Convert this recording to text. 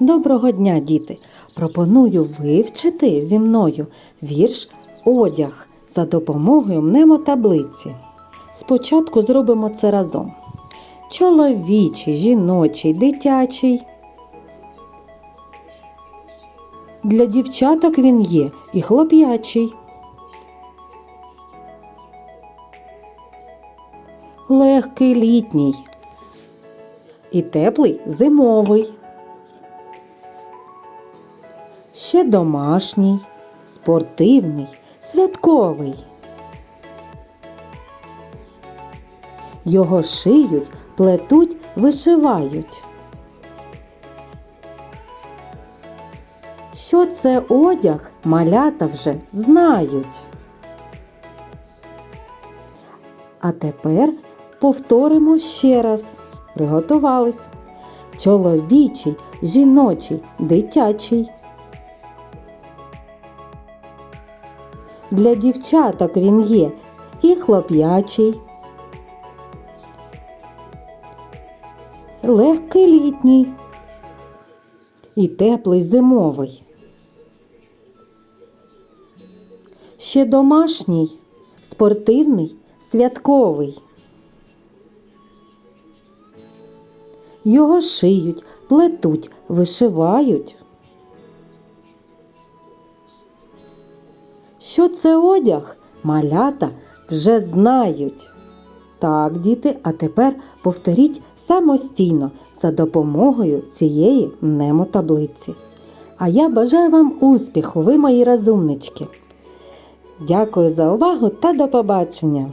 Доброго дня, діти! Пропоную вивчити зі мною вірш Одяг за допомогою мнемотаблиці. Спочатку зробимо це разом. Чоловічий, жіночий, дитячий. Для дівчаток він є і хлоп'ячий. Легкий літній і теплий зимовий. Ще домашній, спортивний, святковий. Його шиють, плетуть, вишивають. Що це одяг, малята вже знають. А тепер повторимо ще раз. Приготувались. Чоловічий, жіночий, дитячий. Для дівчаток він є і хлоп'ячий, легкий літній і теплий зимовий. Ще домашній, спортивний, святковий. Його шиють, плетуть, вишивають. Що це одяг? Малята вже знають. Так, діти, а тепер повторіть самостійно за допомогою цієї мнемотаблиці. А я бажаю вам успіху, ви мої розумнички. Дякую за увагу та до побачення!